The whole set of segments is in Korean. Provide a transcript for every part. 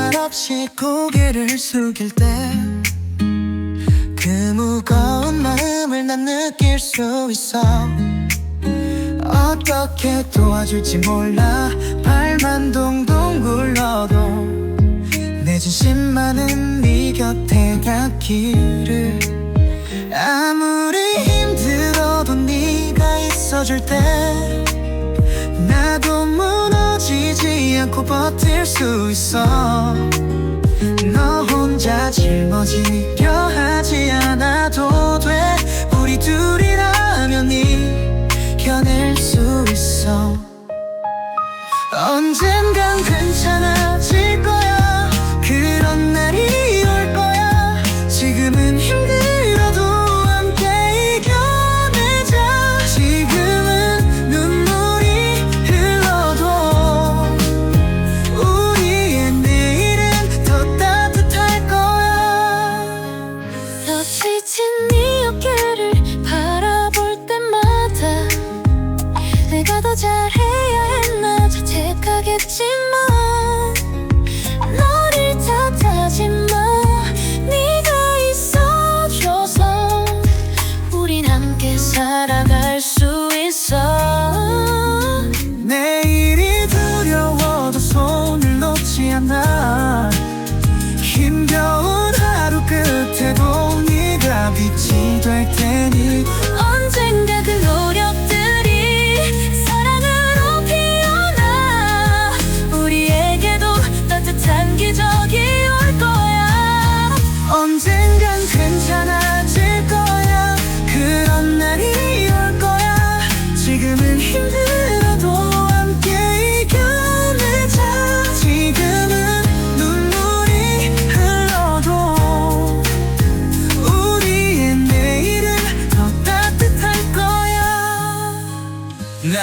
없이 고개를 숙일 때 그 무거운 마음을 난 느낄 수 있어. 어떻게 도와줄지 몰라. 발만 동동 굴러도 내 진심만은 네 곁에 닿기를. 아무리 힘들어도 네가 있어줄 때 나도 무너 지지 않고 버틸 수 있어. 너 혼자 짊어지려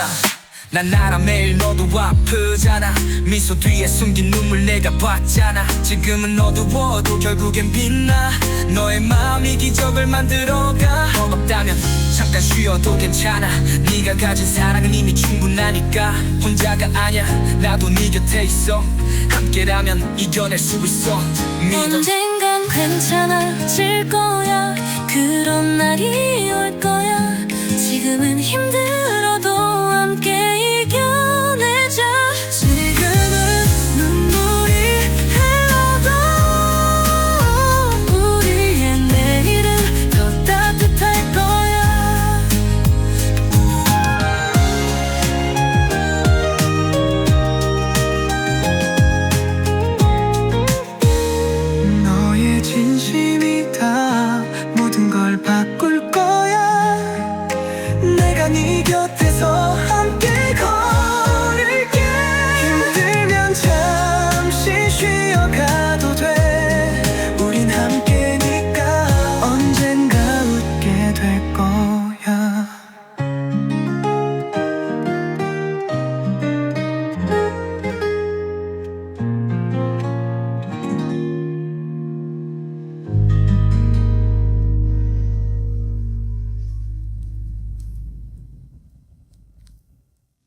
yeah. 난 알아 매일 너도 아프잖아. 미소 뒤에 숨긴 눈물 내가 봤잖아. 지금은 어두워도 결국엔 빛나. 너의 마음이 기적을 만들어가. 없다면 잠깐 쉬어도 괜찮아. 네가 가진 사랑은 이미 충분하니까. 혼자가 아니야. 나도 네 곁에 있어. 함께라면 이겨낼 수 있어. 믿어. 언젠간 괜찮아질 거야. 그런 날이 올 거야. 지금은 힘들